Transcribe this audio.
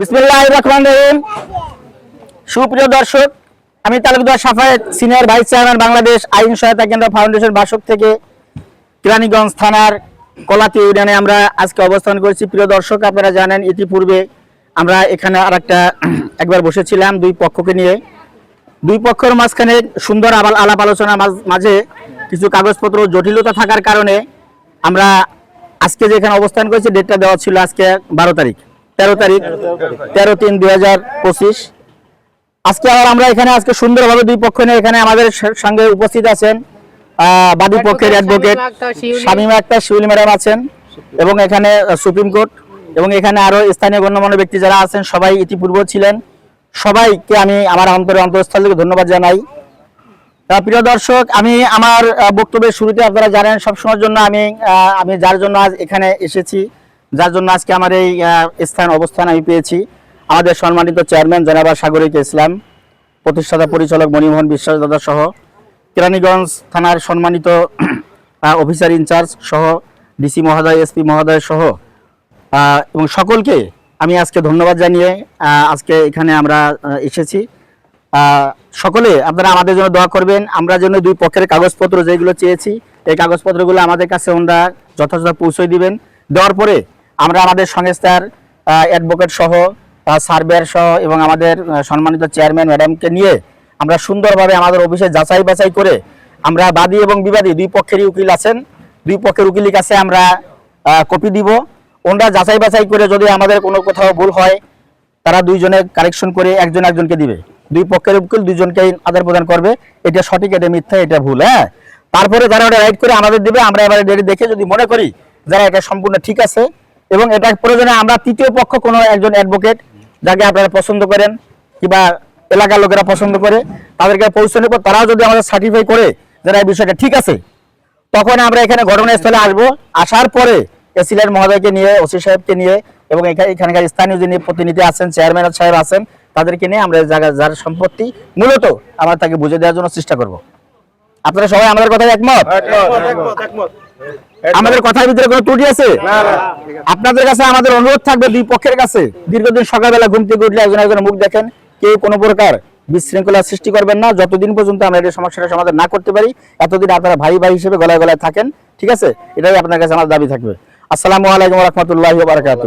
বিসমিল্লাহ রহমান রহিম। সুপ্রিয় দর্শক, আমি Talukdar Safayet senior vice chairman Bangladesh আইন সহায়তা কেন্দ্র ফাউন্ডেশন বাসক থেকে কেরানীগঞ্জ থানার কলাতি ইউনিয়নে আমরা আজকে অবস্থান করেছি। প্রিয় দর্শক, আপনারা জানেন, ইতিপূর্বে আমরা এখানে আর একবার বসেছিলাম দুই পক্ষকে নিয়ে। দুই পক্ষের মাঝখানে সুন্দর আবাল আলাপ আলোচনা মাঝে কিছু কাগজপত্র জটিলতা থাকার কারণে আমরা আজকে যেখানে অবস্থান করেছি ডেটটা দেওয়া ছিল আজকে বারো তারিখ। তেরো তারিখ তেরো তিন দুই হাজার পঁচিশ। আজকে আবার আমরা এখানে আজকে সুন্দরভাবে দুই পক্ষ নিয়ে এখানে আমাদের সঙ্গে উপস্থিত আছেন। বাদী পক্ষের অ্যাডভোকেট শামীমা আক্তার শিউলি। ম্যাডাম আছেন এবং এখানে সুপ্রিম কোর্ট এবং এখানে আরও স্থানীয় গণ্যমান্য ব্যক্তি যারা আছেন সবাই ইতিপূর্ব ছিলেন। সবাইকে আমি আমার অন্তরে অন্তরস্থল থেকে ধন্যবাদ জানাই। প্রিয় দর্শক আমি আমার বক্তব্যের শুরুতে আপনারা জানেন সবসময়ের জন্য আমি আমি যার জন্য আজ এখানে এসেছি। যার জন্য আজকে আমার এই স্থান, অবস্থান আমি পেয়েছি। আমাদের সম্মানিত চেয়ারম্যান জনাবা সাগরিক ইসলাম, প্রতিষ্ঠাতা পরিচালক মণিমোহন বিশ্বাস দাদা সহ কেরানীগঞ্জ থানার সম্মানিত অফিসার ইনচার্জ সহ ডিসি মহোদয়, এসপি মহোদয় সহ এবং সকলকে আমি আজকে ধন্যবাদ জানিয়ে আজকে এখানে আমরা এসেছি। সকলে আপনারা আমাদের জন্য দোয়া করবেন। আমরা যেন দুই পক্ষের কাগজপত্র যেগুলো চেয়েছি, এই কাগজপত্রগুলো আমাদের কাছে ওনারা যথাযথ পৌঁছে দিবেন। দেওয়ার পরে আমরা আমাদের সংস্থার অ্যাডভোকেট সহ সার্ভেয়ার সহ এবং আমাদের সম্মানিত চেয়ারম্যান ম্যাডামকে নিয়ে আমরা সুন্দরভাবে আমাদের অফিসে যাচাই বাছাই করে আমরা বাদী এবং বিবাদী দুই পক্ষেরই উকিল আছেন। দুই পক্ষের উকিলের কাছে আমরা কপি দিব। ওনারা যাচাই বাছাই করে যদি আমাদের কোনো কোথাও ভুল হয়, তারা দুইজনে কারেকশন করে একজন একজনকে দিবে। দুই পক্ষের উকিল দুইজনকে আদান প্রদান করবে। এটা সঠিক, এটা মিথ্যা, এটা ভুল হ্যাঁ? তারপরে যারা ওটা রাইট করে আমাদের দিবে, আমরা এবারে দেখে যদি মনে করি যারা এটা সম্পূর্ণ ঠিক আছে এবং এটা প্রয়োজনে আমরা তৃতীয় পক্ষ কোনো একজন অ্যাডভোকেট যাকে আপনারা পছন্দ করেন কিংবা এলাকার লোকেরা পছন্দ করে, তাদেরকে পৌঁছানোর পর তারাও যদি আমাদের সার্টিফাই করে যারা এই বিষয়টা ঠিক আছে, তখন আমরা এখানে ঘটনাস্থলে আসব। আসার পরে এসিলের মহোদয়কে নিয়ে ওসি সাহেবকে নিয়ে এবং এখা- এখানকার স্থানীয় যিনি প্রতিনিধি আছেন চেয়ারম্যান সাহেব আছেন, তাদেরকে নিয়ে আমরা জায়গা যার সম্পত্তি মূলত আমরা তাকে বুঝে দেওয়ার জন্য চেষ্টা করব। আপনারা সবাই আমাদের কথায় একমত। আমাদের কথার ভিতরে কোনো ত্রুটি আছে? আপনাদের কাছে আমাদের অনুরোধ থাকবে দুই পক্ষের কাছে। দীর্ঘদিন সকালবেলা ঘুম থেকে উঠলে একজন একজনের মুখ দেখেন। কেউ কোনো প্রকার বিশৃঙ্খলা সৃষ্টি করবেন না। যতদিন পর্যন্ত আমরা এই সমস্যাটা সমাধান না করতে পারি এতদিন আপনারা ভাই ভাই হিসেবে গলায় গলায় থাকেন ঠিক আছে? এটাই আপনার কাছে আমার দাবি থাকবে। আসসালামু আলাইকুম রহমতুল্লাহ বারকাত